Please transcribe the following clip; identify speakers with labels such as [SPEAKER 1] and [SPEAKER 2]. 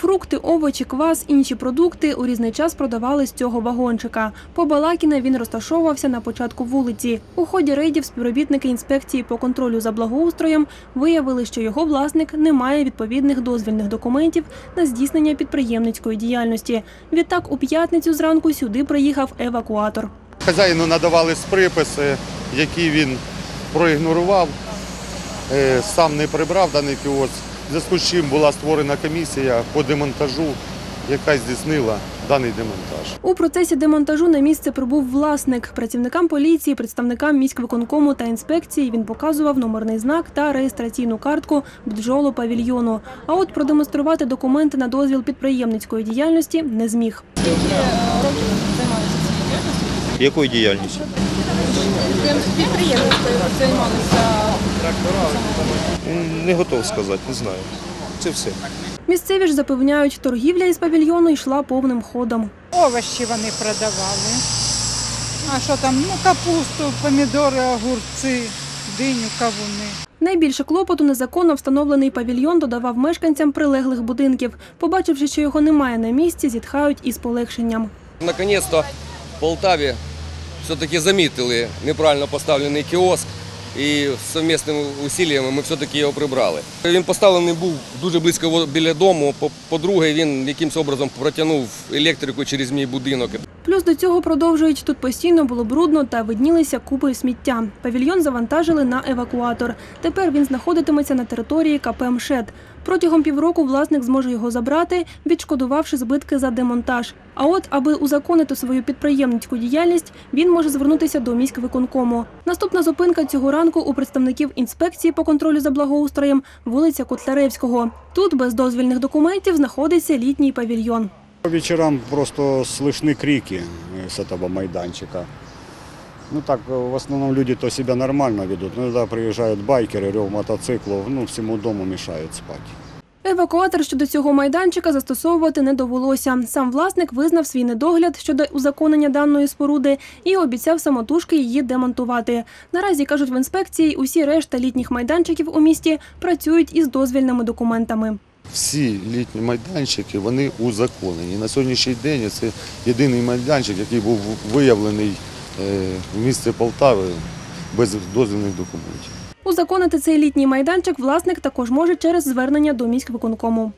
[SPEAKER 1] Фрукти, овочі, квас, інші продукти у різний час продавали з цього вагончика. По Балакіна він розташовувався на початку вулиці. У ході рейдів співробітники інспекції по контролю за благоустроєм виявили, що його власник не має відповідних дозвільних документів на здійснення підприємницької діяльності. Відтак у п'ятницю зранку сюди приїхав евакуатор.
[SPEAKER 2] Хазяїну надавались приписи, які він проігнорував, е, сам не прибрав даний кіоск. В зв'язку з чим була створена комісія по демонтажу, яка здійснила даний демонтаж.
[SPEAKER 1] У процесі демонтажу на місце прибув власник. Працівникам поліції, представникам міськвиконкому та інспекції він показував номерний знак та реєстраційну картку бджолу павільйону. А от продемонструвати документи на дозвіл підприємницької діяльності не зміг.
[SPEAKER 3] Якою діяльністю?
[SPEAKER 4] Підприємництвою займалися.
[SPEAKER 3] Не готов сказати, не знаю. Це все.
[SPEAKER 1] Місцеві ж запевняють, торгівля із павільйону йшла повним ходом.
[SPEAKER 5] Овощі вони продавали. А що там? Ну, капусту, помідори, огурці, диню, кавуни.
[SPEAKER 1] Найбільше клопоту незаконно встановлений павільйон додавав мешканцям прилеглих будинків. Побачивши, що його немає на місці, зітхають із полегшенням.
[SPEAKER 6] Наконец-то в Полтаві все-таки замітили неправильно поставлений кіоск і совмісними усіллями ми все-таки його прибрали. Він поставлений був дуже близько біля дому. По- По-друге, він якимось образом протягнув електрику через мій будинок.
[SPEAKER 1] Плюс до цього продовжують тут постійно було брудно та виднілися купи сміття. Павільйон завантажили на евакуатор. Тепер він знаходитиметься на території КП МШЕД. Протягом півроку власник зможе його забрати, відшкодувавши збитки за демонтаж. А от, аби узаконити свою підприємницьку діяльність, він може звернутися до міськвиконкому. Наступна зупинка цього ранку у представників інспекції по контролю за благоустроєм вулиця Котляревського. Тут без дозвільних документів знаходиться літній павільйон.
[SPEAKER 7] По вечерам просто слышны крики э, с этого майданчика. Ну так, э, в основном люди-то себя нормально ведут. Но когда приезжают байкеры, рев мотоциклов, ну всему дому мешают спать.
[SPEAKER 1] Евакуатор щодо цього майданчика застосовувати не довелося. Сам власник визнав свій недогляд щодо узаконення даної споруди і обіцяв самотужки її демонтувати. Наразі кажуть в інспекції, усі решта літніх майданчиків у місті працюють із дозвільними документами.
[SPEAKER 2] Всі літні майданчики вони узаконені. На сьогоднішній день це єдиний майданчик, який був виявлений е, в місті Полтави без дозвільних документів.
[SPEAKER 1] Узаконити цей літній майданчик власник також може через звернення до міськвиконкому.